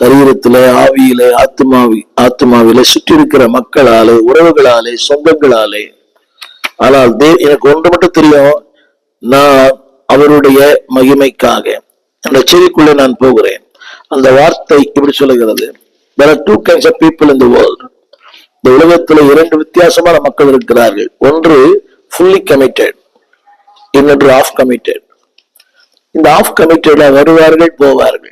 சரீரத்திலே ஆவியிலே ஆத்மாவி ஆத்மாவில சுற்றி இருக்கிற மக்களாலே உறவுகளாலே சொந்தங்களாலே. ஆனால் தே எனக்கு ஒன்று மட்டும் தெரியும். நான் அவருடைய மகிமைக்காக அந்த செடிக்குள்ளே நான் போகிறேன். அந்த வார்த்தை இப்படி சொல்லுகிறது. வேற two two kinds people people in இந்த உலகத்துல இரண்டு வித்தியாசமான மக்கள் இருக்கிறார்கள். ஒன்று ஃபுல்லி கமிட்டட் இன்னொன்று ஆஃப் கமிட்டட் இந்த ஆஃப் கமிட்டட்ல வருவார்கள் போவார்கள்.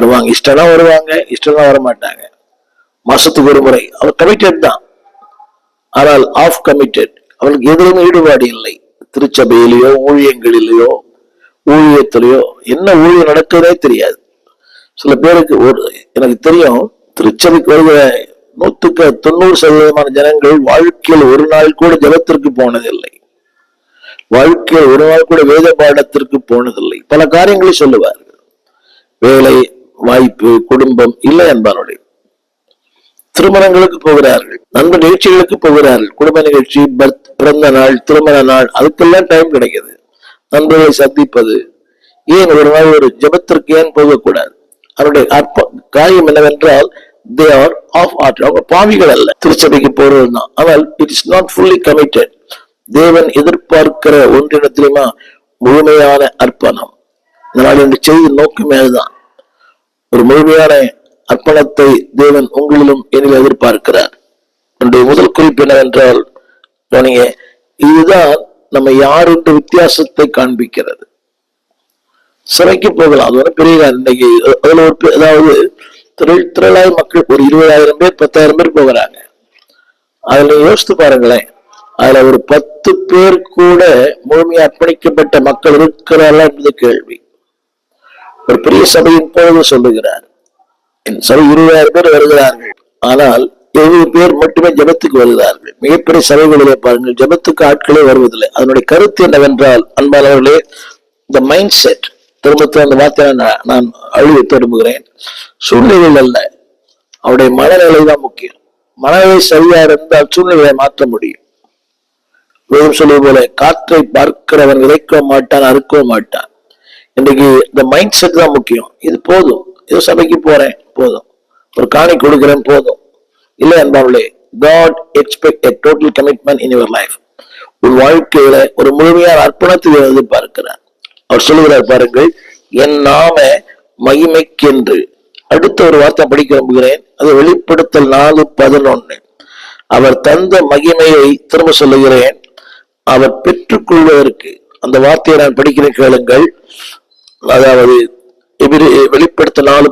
வருவாங்க. இஷ்டம்னா வருவாங்க இஷ்டம்னா வர மாட்டாங்க மாசத்துக்கு ஒரு முறை. அவர் கமிட்டட் தான். ஆனால் ஆஃப் கமிட்டட் அவளுக்கு எதிலும் ஈடுபாடு இல்லை. திருச்சபையிலேயோ ஊழியங்களிலேயோ ஊழியத்திலேயோ என்ன ஊழியம் நடக்குதே தெரியாது. சில பேருக்கு ஒரு எனக்கு தெரியும் திருச்சபைக்கு வருகிற நூத்துக்கு தொண்ணூறு சதவீதமான ஜனங்கள் வாழ்க்கையில் ஒரு நாள் கூட ஜபத்திற்கு போனதில்லை. வாழ்க்கையில் ஒரு நாள் கூட வேத பாடத்திற்கு போனதில்லை. பல காரியங்களை சொல்லுவார்கள். வேலை வாய்ப்பு குடும்பம் இல்லை என்பாருடைய. திருமணங்களுக்கு போகிறார்கள் நண்பர் நிகழ்ச்சிகளுக்கு போகிறார்கள் குடும்ப நிகழ்ச்சி பர்த் பிறந்த நாள் திருமண நாள் அதுக்கெல்லாம் டைம் கிடைக்குது. நண்பர்களை சந்திப்பது ஏன் ஒரு நாள் ஒரு ஜெபத்திற்கு ஏன் போகக்கூடாது? அவருடைய அற்ப காரியம் என்னவென்றால் தே ஆர் ஆஃப் ஆர்ட் அவங்க பாவிகள் அல்ல. திருச்சபைக்கு போறது தான். ஆனால் it is not fully committed தேவன் எதிர்பார்க்கிற ஒன்றிடத்திலுமா முழுமையான அர்ப்பணம். இந்த நாள் இந்த செய்தி நோக்கமே அதுதான். முழுமையான அர்ப்பணத்தை தேவன் உங்களிலும் என்னில் எதிர்பார்க்கிறார். என்னுடைய முதல் குறிப்பு என்னவென்றால் கவனிங்க இதுதான் நம்ம யாருன்ற வித்தியாசத்தை காண்பிக்கிறது. சிறைக்கு போகலாம். அது வந்து பெரிய இன்னைக்கு அதுல ஒரு அதாவது திரள் திரளாய் மக்கள் ஒரு இருபதாயிரம் பேர் பத்தாயிரம் பேர் போகிறாங்க. அதுல யோசித்து பாருங்களேன். அதுல ஒரு பத்து பேர் கூட முழுமையா அர்ப்பணிக்கப்பட்ட மக்கள் இருக்கிறார்களா என்பது கேள்வி. ஒரு பெரிய சபையின் பொழுது சொல்லுகிறார். என் சபை இருபதாயிரம் பேர் வருகிறார்கள். ஆனால் எழுபது பேர் மட்டுமே ஜெபத்துக்கு வருகிறார்கள். மிகப்பெரிய சபைகளிலே பாருங்கள் ஜெபத்துக்கு ஆட்களே வருவதில்லை. அதனுடைய கருத்து என்னவென்றால் அன்பானவர்களே இந்த மைண்ட் செட் திரும்ப அந்த வார்த்தையை நான் நான் அழுவி திரும்புகிறேன் சூழ்நிலைகள் அல்ல. அவருடைய மனநிலை தான் முக்கியம். மனநிலை சரியா இருந்தால் சூழ்நிலையை மாற்ற முடியும். வேதம் சொல்வது போல காற்றை பார்க்கிறவன் விதைக்கவும் மாட்டான் அறுக்கவும் மாட்டான். இன்றைக்கு இந்த மைண்ட் செட் தான் முக்கியம். இது போதும். இது சபைக்கு போறேன் போதும். ஒரு காணி கொடுக்குறேன் போதும். இல்லை என்பவர்களே God expect a total commitment in your life உன் வாழ்க்கையில ஒரு முழுமையான அர்ப்பணத்தை எழுதி எதிர்பார்க்கிறார். அவர் சொல்லுகிறார் பாருங்கள் என் நாம மகிமைக்கென்று. அடுத்த ஒரு வார்த்தை படிக்க விரும்புகிறேன். அது வெளிப்படுத்தல் நாலு பதினொன்னு. அவர் தந்த மகிமையை திரும்ப சொல்லுகிறேன். அவர் பெற்றுக்கொள்வதற்கு அந்த வார்த்தையை நான் படிக்கிறேன் கேளுங்கள். அதாவது எபிரே- வெளிப்படுத்த நாலு